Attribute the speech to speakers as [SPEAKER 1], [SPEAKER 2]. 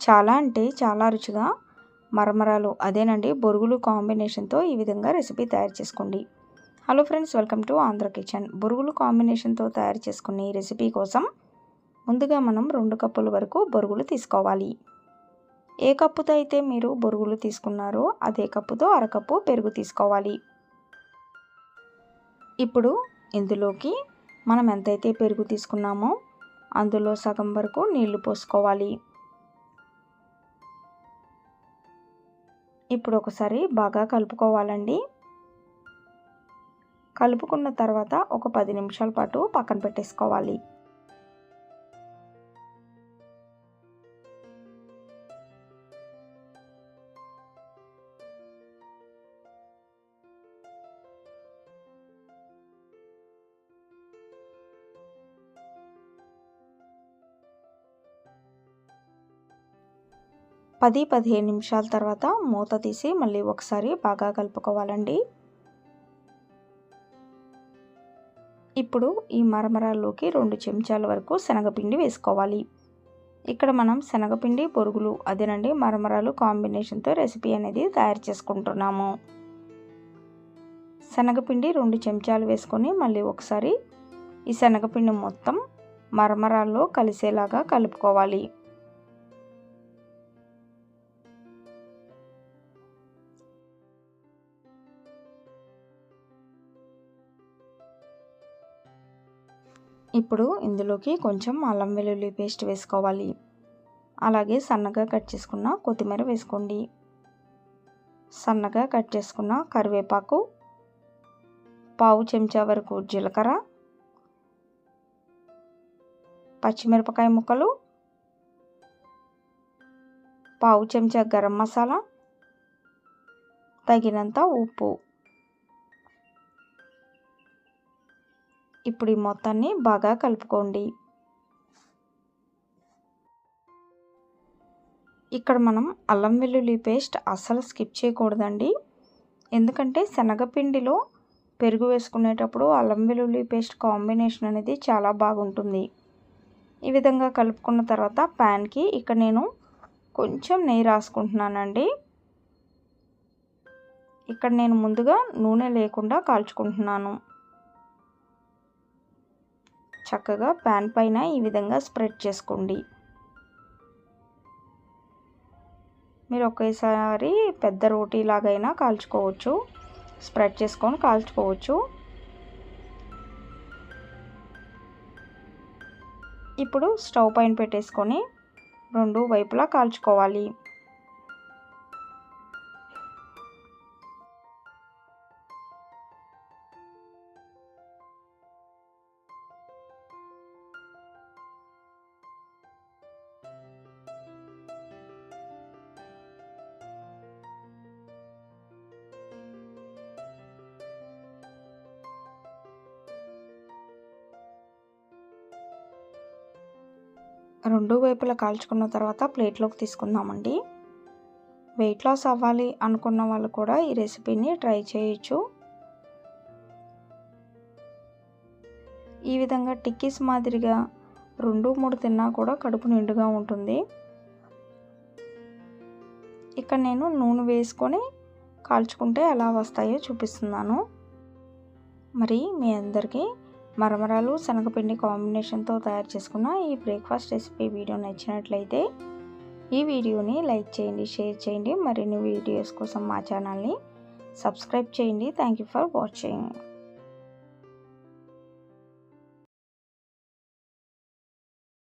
[SPEAKER 1] చాలా అంటే చాలా రుచిగా మరమరాలు అదేనండి బొరుగులు కాంబినేషన్తో ఈ విధంగా రెసిపీ తయారు చేసుకోండి. Hello friends welcome to Andhra kitchen. బొరుగులు కాంబినేషన్తో తయారు చేసుకునే ఈ రెసిపీ కోసం ముందుగా మనం రెండు కప్పుల వరకు బొరుగులు తీసుకోవాలి. ఏ కప్పుతో అయితే మీరు బొరుగులు తీసుకున్నారో అదే కప్పుతో అరకప్పు పెరుగు తీసుకోవాలి. ఇప్పుడు ఇందులోకి మనం ఎంతైతే పెరుగు తీసుకున్నామో అందులో సగం వరకు నీళ్ళు పోసుకోవాలి. ఇప్పుడు ఒకసారి బాగా కలుపుకోవాలండి. కలుపుకున్న తర్వాత ఒక పది నిమిషాల పాటు పక్కన పెట్టేసుకోవాలి. పది పదిహేను నిమిషాల తర్వాత మూత తీసి మళ్ళీ ఒకసారి బాగా కలుపుకోవాలండి. ఇప్పుడు ఈ మరమరాల్లోకి రెండు చెంచాల వరకు శనగపిండి వేసుకోవాలి. ఇక్కడ మనం శనగపిండి పొరుగులు అదేనండి మరమరాలు కాంబినేషన్తో రెసిపీ అనేది తయారు చేసుకుంటున్నాము. శనగపిండి రెండు చెంచాలు వేసుకొని మళ్ళీ ఒకసారి ఈ శనగపిండి మొత్తం మరమరాల్లో కలిసేలాగా కలుపుకోవాలి. ఇప్పుడు ఇందులోకి కొంచెం అల్లం వెల్లుల్లి పేస్ట్ వేసుకోవాలి. అలాగే సన్నగా కట్ చేసుకున్న కొత్తిమీర వేసుకోండి. సన్నగా కట్ చేసుకున్న కరివేపాకు పావు చెంచా వరకు జీలకర్ర పచ్చిమిరపకాయ ముక్కలు పావు చెంచా గరం మసాలా తగినంత ఉప్పు. ఇప్పుడు ఈ మొత్తాన్ని బాగా కలుపుకోండి. ఇక్కడ మనం అల్లం వెల్లుల్లి పేస్ట్ అస్సలు స్కిప్ చేయకూడదండి. ఎందుకంటే శనగపిండిలో పెరుగు వేసుకునేటప్పుడు అల్లం వెల్లుల్లి పేస్ట్ కాంబినేషన్ అనేది చాలా బాగుంటుంది. ఈ విధంగా కలుపుకున్న తర్వాత ప్యాన్కి ఇక్కడ నేను కొంచెం నెయ్యి రాసుకుంటున్నానండి. ఇక్కడ నేను ముందుగా నూనె లేకుండా కాల్చుకుంటున్నాను. చక్కగా ప్యాన్ పైన ఈ విధంగా స్ప్రెడ్ చేసుకోండి. మీరు ఒకేసారి పెద్ద రోటీ లాగైనా కాల్చుకోవచ్చు. స్ప్రెడ్ చేసుకొని కాల్చుకోవచ్చు. ఇప్పుడు స్టవ్ పైన పెట్టేసుకొని రెండు వైపులా కాల్చుకోవాలి. రెండు వైపులా కాల్చుకున్న తర్వాత ప్లేట్లోకి తీసుకుందామండి. వెయిట్ లాస్ అవ్వాలి అనుకున్న వాళ్ళు కూడా ఈ రెసిపీని ట్రై చేయొచ్చు. ఈ విధంగా టిక్కీస్ మాదిరిగా రెండు మూడు తిన్నా కూడా కడుపు నిండుగా ఉంటుంది. ఇక్కడ నేను నూనె వేసుకొని కాల్చుకుంటే ఎలా వస్తాయో చూపిస్తున్నాను. మరి మీ అందరికీ మరమరాలు శనగపిండి కాంబినేషన్తో తయారు చేసుకున్న ఈ బ్రేక్ఫాస్ట్ రెసిపీ వీడియో నచ్చినట్లయితే ఈ వీడియోని లైక్ చేయండి షేర్ చేయండి. మరిన్ని వీడియోస్ కోసం మా ఛానల్ని సబ్స్క్రైబ్ చేయండి. Thank you for watching.